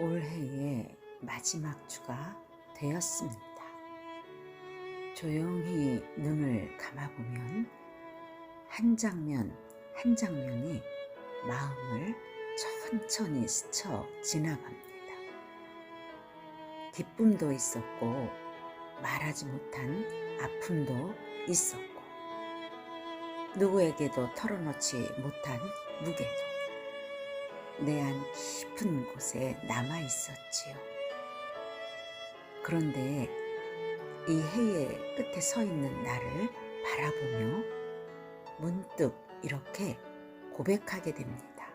올해의 마지막 주가 되었습니다. 조용히 눈을 감아보면 한 장면 한 장면이 마음을 천천히 스쳐 지나갑니다. 기쁨도 있었고 말하지 못한 아픔도 있었고 누구에게도 털어놓지 못한 무게도 내 안 깊은 곳에 남아 있었지요. 그런데 이 해의 끝에 서 있는 나를 바라보며 문득 이렇게 고백하게 됩니다.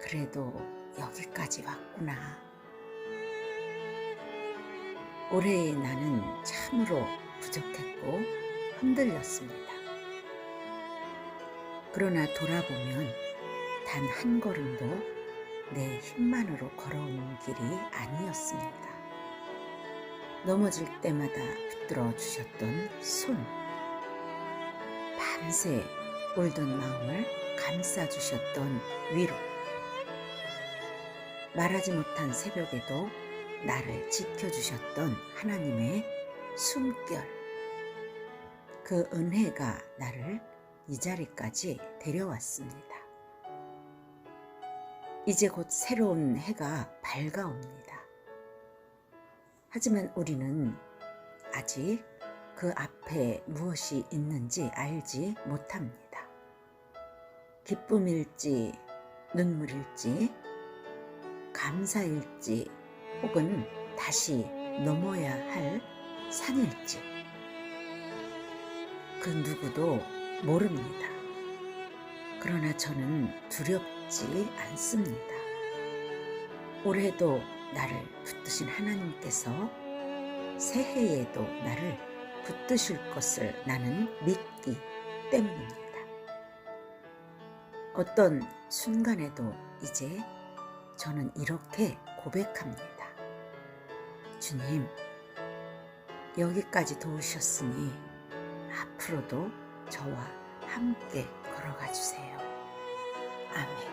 그래도 여기까지 왔구나. 올해의 나는 참으로 부족했고 흔들렸습니다. 그러나 돌아보면 단 한 걸음도 내 힘만으로 걸어온 길이 아니었습니다. 넘어질 때마다 붙들어 주셨던 손, 밤새 울던 마음을 감싸 주셨던 위로, 말하지 못한 새벽에도 나를 지켜주셨던 하나님의 숨결, 그 은혜가 나를 이 자리까지 데려왔습니다. 이제 곧 새로운 해가 밝아옵니다. 하지만 우리는 아직 그 앞에 무엇이 있는지 알지 못합니다. 기쁨일지, 눈물일지, 감사일지, 혹은 다시 넘어야 할 산일지. 그 누구도 모릅니다. 그러나 저는 두렵 지 않습니다. 올해도 나를 붙드신 하나님께서 새해에도 나를 붙드실 것을 나는 믿기 때문입니다. 어떤 순간에도 이제 저는 이렇게 고백합니다. 주님, 여기까지 도우셨으니 앞으로도 저와 함께 걸어가 주세요. 아멘.